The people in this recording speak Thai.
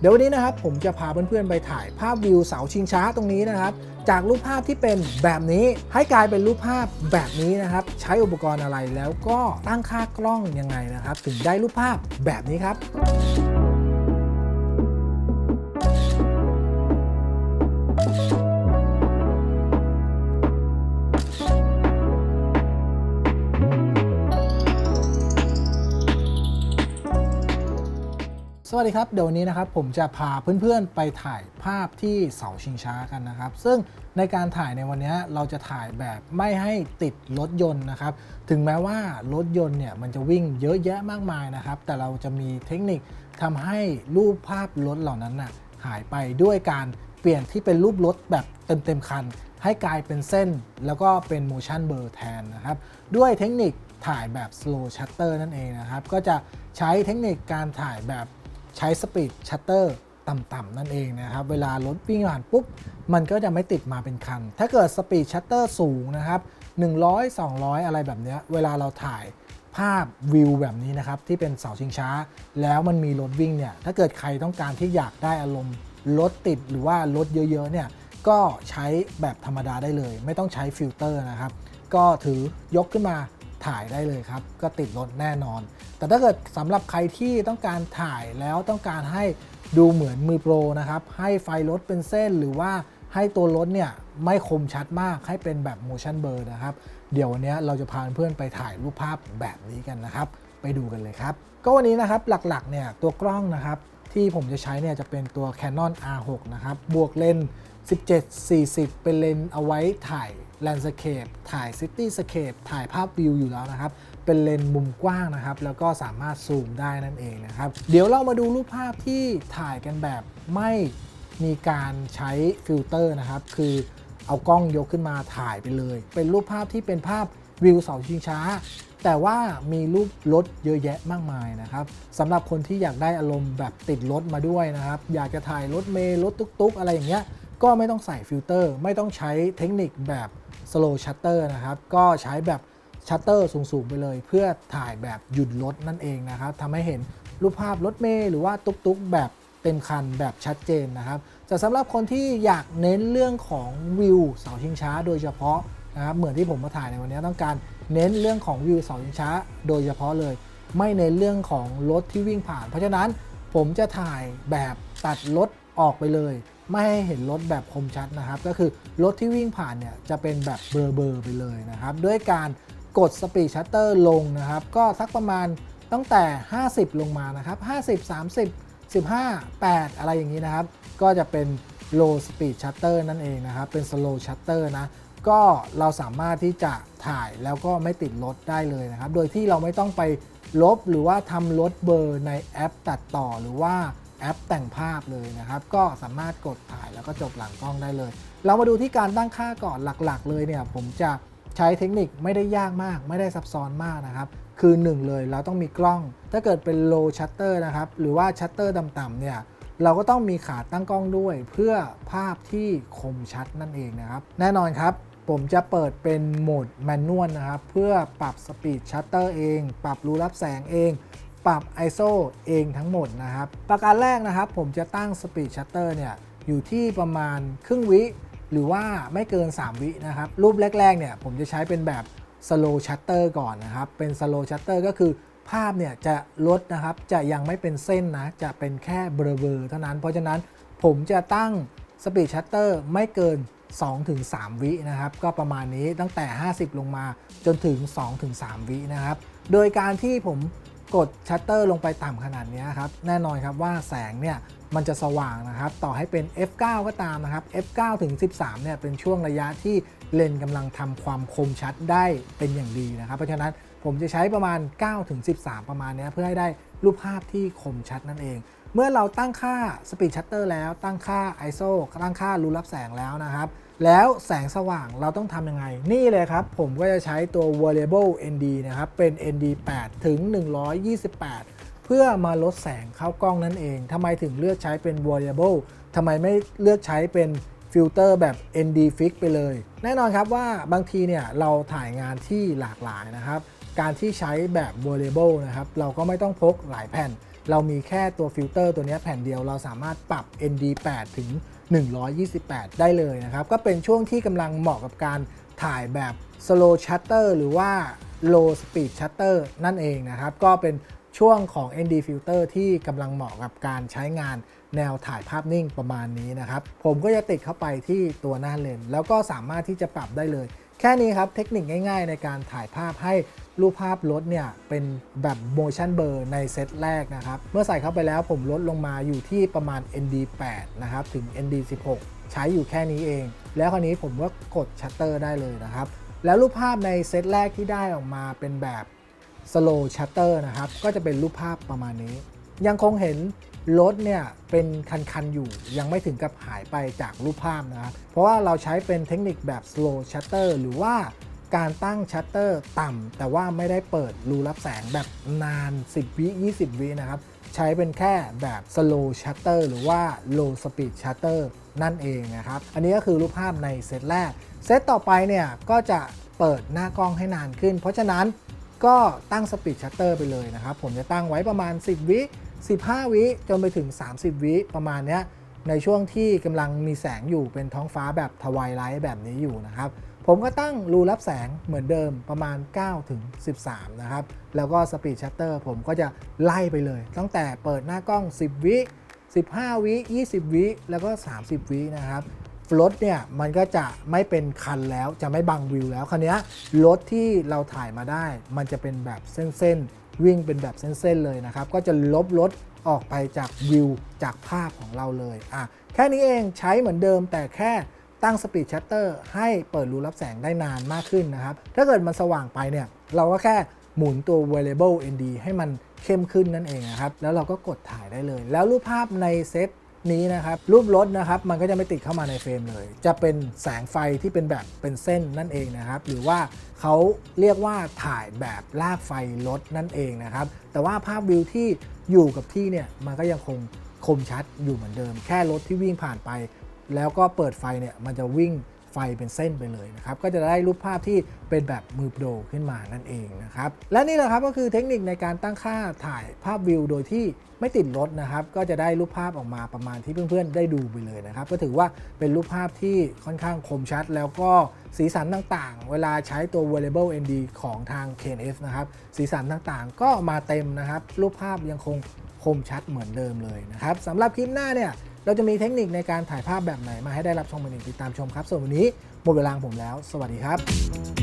เดี๋ยววันนี้นะครับผมจะพาเพื่อนๆไปถ่ายภาพวิวเสาชิงช้าตรงนี้นะครับ จากรูปภาพที่เป็นแบบนี้ให้กลายเป็นรูปภาพแบบนี้นะครับ ใช้อุปกรณ์อะไรแล้วก็ตั้งค่ากล้องยังไงนะครับ ถึงได้รูปภาพแบบนี้ครับ สวัสดีครับ เดี๋ยววันนี้นะครับผมจะพาเพื่อนๆไปถ่ายภาพที่เสาชิงช้ากันนะครับ ซึ่งในการถ่ายในวันนี้เราจะถ่ายแบบไม่ให้ติดรถยนต์นะครับ ถึงแม้ว่ารถยนต์เนี่ยมันจะวิ่งเยอะแยะมากมายนะครับ แต่เราจะมีเทคนิคทำให้รูปภาพรถเหล่านั้นน่ะหายไปด้วยการเปลี่ยนที่เป็นรูปรถแบบเต็มๆคัน ให้กลายเป็นเส้น แล้วก็เป็น motion blur แทนนะครับ ด้วยเทคนิคถ่ายแบบ slow shutter นั่นเองนะครับ ก็จะใช้เทคนิคการถ่ายแบบ ใช้สปีดชัตเตอร์ต่ำๆนั่นเองนะครับ เวลารถวิ่งผ่านปุ๊บ มันก็จะไม่ติดมาเป็นคัน ถ้าเกิดสปีดชัตเตอร์สูงนะครับ100 200 อะไรแบบนี้ เวลาเราถ่ายภาพวิวแบบนี้นะครับ ที่เป็นเสาชิงช้า แล้วมันมีรถวิ่งเนี่ย ถ้าเกิดใครต้องการที่อยากได้อารมณ์รถติดหรือว่ารถเยอะๆเนี่ย ก็ใช้แบบธรรมดาได้เลย ไม่ต้องใช้ฟิลเตอร์นะครับ ก็ถือยกขึ้นมาถ่ายได้เลยครับ ก็ติดรถแน่นอน แต่ถ้าเกิดสำหรับใครที่ต้องการถ่ายแล้วต้องการให้ดูเหมือนมือโปรนะครับ ให้ไฟรถเป็นเส้นหรือว่าให้ตัวรถเนี่ยไม่คมชัดมากให้เป็นแบบ motion blur นะครับ เดี๋ยววันนี้เราจะพาเพื่อนไปถ่ายรูปภาพแบบนี้กันนะครับ ไปดูกันเลยครับ ก็วันนี้นะครับหลักๆเนี่ยตัวกล้องนะครับ ที่ผมจะใช้เนี่ยจะเป็นตัว Canon R6 นะครับ บวกเลนส์17-40 เป็นเลนส์เอาไว้ถ่าย Landscape ถ่าย Cityscape ถ่ายภาพวิวอยู่แล้วนะครับ เป็นเลนส์มุมกว้างนะครับ แล้วก็สามารถซูมได้นั่นเองนะครับ เดี๋ยวเรามาดูรูปภาพที่ถ่ายกันแบบไม่มีการใช้ฟิลเตอร์นะครับ คือเอากล้องยกขึ้นมาถ่ายไปเลย เป็นรูปภาพที่เป็นภาพวิวเสาชิงช้า แต่ว่ามีรูปรถเยอะแยะมากมายนะครับสำหรับคนที่อยากได้อารมณ์แบบติดรถมาด้วยนะครับ อยากจะถ่ายรถเมล์รถตุ๊กๆ อะไรอย่างเงี้ย ก็ไม่ต้องใส่ฟิลเตอร์ ไม่ต้องใช้เทคนิคแบบ slow shutter นะครับ ก็ใช้แบบ ชัตเตอร์สูง ๆ ไปเลย เพื่อถ่ายแบบหยุดรถนั่นเองนะครับทำให้เห็นรูปภาพรถเมล์หรือว่าตุ๊กๆ แบบเต็มคันแบบชัดเจนนะครับแต่สำหรับคนที่อยากเน้นเรื่องของวิวเสาชิงช้า โดยเฉพาะนะครับเหมือนที่ผมมาถ่ายในวันนี้ต้องการเน้นเรื่องของวิวเสาชิงช้า โดยเฉพาะเลย ไม่เน้นเรื่องของรถที่วิ่งผ่าน เพราะฉะนั้นผมจะถ่ายแบบตัดรถออกไปเลย ไม่ให้เห็นรถแบบคมชัดนะครับ ก็คือรถที่วิ่งผ่านเนี่ยจะเป็นแบบเบลอๆไปเลยนะครับ ด้วยการ กดสปีดชัตเตอร์ลงนะครับ ก็สักประมาณตั้งแต่ 50 ลงมานะครับ 50 30 15 8 อะไรอย่างนี้นะครับ ก็จะเป็น low speed shutter นั่นเองนะครับ เป็น slow shutter นะ ก็เราสามารถที่จะถ่ายแล้วก็ไม่ติดรถได้เลยนะครับ โดยที่เราไม่ต้องไปลบหรือว่าทำลดเบอร์ในแอปตัดต่อหรือว่าแอปแต่งภาพเลยนะครับ ก็สามารถกดถ่ายแล้วก็จบหลังกล้องได้เลย เรามาดูที่การตั้งค่าก่อนหลักๆ เลยเนี่ย ผมจะ ใช้เทคนิคไม่ได้ยากมาก ไม่ได้ซับซ้อนมากนะครับ คือ 1 เลยเราต้องมีกล้อง ถ้าเกิดเป็น low shutter นะครับ หรือว่า shutter ต่ำๆเนี่ยเราก็ต้องมีขาตั้งกล้องด้วย เพื่อภาพที่คมชัดนั่นเองนะครับ แน่นอนครับ ผมจะเปิดเป็นโหมดแมนนวลนะครับ เพื่อปรับสปีดชัตเตอร์เอง ปรับรูรับแสงเอง ปรับ ISO เองทั้งหมดนะครับ ประการแรกนะครับ ผมจะตั้งสปีดชัตเตอร์เนี่ยอยู่ที่ประมาณครึ่งวิ หรือว่าไม่เกิน 3 วินะครับ รูปแรกๆเนี่ยผมจะใช้เป็นแบบ slow shutter ก่อนนะครับ เป็น slow shutter ก็คือภาพเนี่ยจะลดนะครับ จะยังไม่เป็นเส้นนะ จะเป็นแค่เบลอๆเท่านั้น เพราะฉะนั้นผมจะตั้ง speed shutter ไม่เกิน 2-3 วินะครับ ก็ประมาณนี้ตั้งแต่ 50 ลงมาจนถึง 2-3 วินะครับ โดยการที่ผม กดชัตเตอร์ลงไปต่ำขนาดนี้ครับแน่นอนครับว่าแสงเนี่ยมันจะสว่างนะครับต่อให้เป็น f9 ก็ตามนะครับ f9 ถึง 13เนี่ยเป็นช่วงระยะที่เลนส์กำลังทำความคมชัดได้เป็นอย่างดีนะครับ เพราะฉะนั้นผมจะใช้ประมาณ 9 ถึง 13 ประมาณนี้เพื่อให้ได้รูปภาพที่คมชัดนั่นเอง เมื่อเราตั้งค่า Speed Shutter แล้วตั้งค่า ISO ตั้งค่ารูรับแสงแล้วนะครับ แล้วแสงสว่างเราต้องทำยังไง นี่เลยครับ ผมก็จะใช้ตัว Variable ND นะครับ เป็น ND 8 ถึง 128 เพื่อมาลดแสงเข้ากล้องนั่นเองทำไมถึงเลือกใช้เป็น Variable ทำไมไม่เลือกใช้เป็นฟิลเตอร์แบบ ND Fix ไปเลย แน่นอนครับว่าบางทีเนี่ยเราถ่ายงานที่หลากหลายนะครับ การที่ใช้แบบ variable นะครับ เราก็ไม่ต้องพกหลายแผ่น เรามีแค่ตัวฟิลเตอร์ตัวนี้แผ่นเดียวเราสามารถปรับ ND 8 ถึง 128 ได้เลยนะครับ ก็เป็นช่วงที่กำลังเหมาะกับการถ่ายแบบ slow shutter หรือว่า low speed shutter นั่นเองนะครับ ก็เป็นช่วงของ ND filter ที่กำลังเหมาะกับการใช้งานแนวถ่ายภาพนิ่งประมาณนี้นะครับ ผมก็จะติดเข้าไปที่ตัวหน้าเลนส์แล้วก็สามารถที่จะปรับได้เลย แค่นี้ครับเทคนิคง่ายๆ ในการถ่ายภาพให้รูปภาพลดเนี่ยเป็นแบบ motion blur ในเซตแรกนะครับ เมื่อใส่เข้าไปแล้วผมลดลงมาอยู่ที่ประมาณ ND 8นะครับถึง ND 16ใช้อยู่แค่นี้เอง แล้วคราวนี้ผมก็กดชัตเตอร์ได้เลยนะครับ แล้วรูปภาพในเซตแรกที่ได้ออกมาเป็นแบบ slow shutter นะครับ ก็จะเป็นรูปภาพประมาณนี้ ยังคงเห็นรถเนี่ยเป็นคันๆอยู่ยังไม่ถึงกับหายไปจากรูปภาพนะครับ เพราะว่าเราใช้เป็นเทคนิคแบบ slow shutter หรือว่า การตั้งชัตเตอร์ต่ำ แต่ว่าไม่ได้เปิดรูรับแสงแบบนาน 10 วิ 20 วินะครับ ใช้เป็นแค่แบบ slow shutter หรือว่า low speed shutter นั่นเองนะครับ อันนี้ก็คือรูปภาพในเซตแรก เซตต่อไปเนี่ยก็จะเปิดหน้ากล้องให้นานขึ้น เพราะฉะนั้นก็ตั้งสปีดชัตเตอร์ไปเลยนะครับ ผมจะตั้งไว้ประมาณ 10 วิ 15 วิ จนไปถึง 30 วิประมาณเนี้ยในช่วงที่กำลังมีแสงอยู่เป็นท้องฟ้าแบบทวายไลท์แบบนี้อยู่นะครับ ผมก็ตั้งรูรับแสงเหมือนเดิมประมาณ 9 ถึง 13 นะครับ แล้วก็สปีดชัตเตอร์ผมก็จะไล่ไปเลย ตั้งแต่เปิดหน้ากล้อง 10 วิ 15 วิ 20 วิ แล้วก็ 30 วินะครับรถเนี่ยมันก็จะไม่เป็นคันแล้วจะไม่บังวิวแล้วคันนี้รถที่เราถ่ายมาได้ มันจะเป็นแบบเส้นๆวิ่งเป็นแบบเส้นๆเลยนะครับ ก็จะลบรถออกไปจากวิวจากภาพของเราเลยอะแค่นี้เองใช้เหมือนเดิมแต่แค่ ตั้งสปีดชัตเตอร์ให้เปิดรูรับแสงได้นานมากขึ้นนะครับ ถ้าเกิดมันสว่างไปเนี่ย เราก็แค่หมุนตัว variable ND ให้มันเข้มขึ้นนั่นเองนะครับ แล้วเราก็กดถ่ายได้เลย แล้วรูปภาพในเซตนี้นะครับ รูปรถนะครับ มันก็จะไม่ติดเข้ามาในเฟรมเลย จะเป็นแสงไฟที่เป็นแบบเป็นเส้นนั่นเองนะครับ หรือว่าเขาเรียกว่าถ่ายแบบลากไฟรถนั่นเองนะครับ แต่ว่าภาพวิวที่อยู่กับที่เนี่ย มันก็ยังคงคมชัดอยู่เหมือนเดิม แค่รถที่วิ่งผ่านไป แล้วก็เปิดไฟเนี่ยมันจะวิ่งไฟเป็นเส้นไปเลยนะครับ ก็จะได้รูปภาพที่เป็นแบบมือโปรขึ้นมานั่นเองนะครับ และนี่แหละครับก็คือเทคนิคในการตั้งค่าถ่ายภาพวิวโดยที่ไม่ติดรถนะครับ ก็จะได้รูปภาพออกมาประมาณที่เพื่อนๆ ได้ดูไปเลยนะครับ ก็ถือว่าเป็นรูปภาพที่ค่อนข้างคมชัด แล้วก็สีสันต่างๆ เวลาใช้ตัว variable ND ของทาง KNF นะครับ สีสันต่างๆ ก็มาเต็มนะครับ รูปภาพยังคงคมชัดเหมือนเดิมเลยนะครับสำหรับคลิปหน้าเนี่ย เราจะมีเทคนิคในการถ่ายภาพแบบไหนมาให้ได้รับชมกันอีกติดตามชมครับ ส่วนวันนี้หมดเวลาของผมแล้ว สวัสดีครับ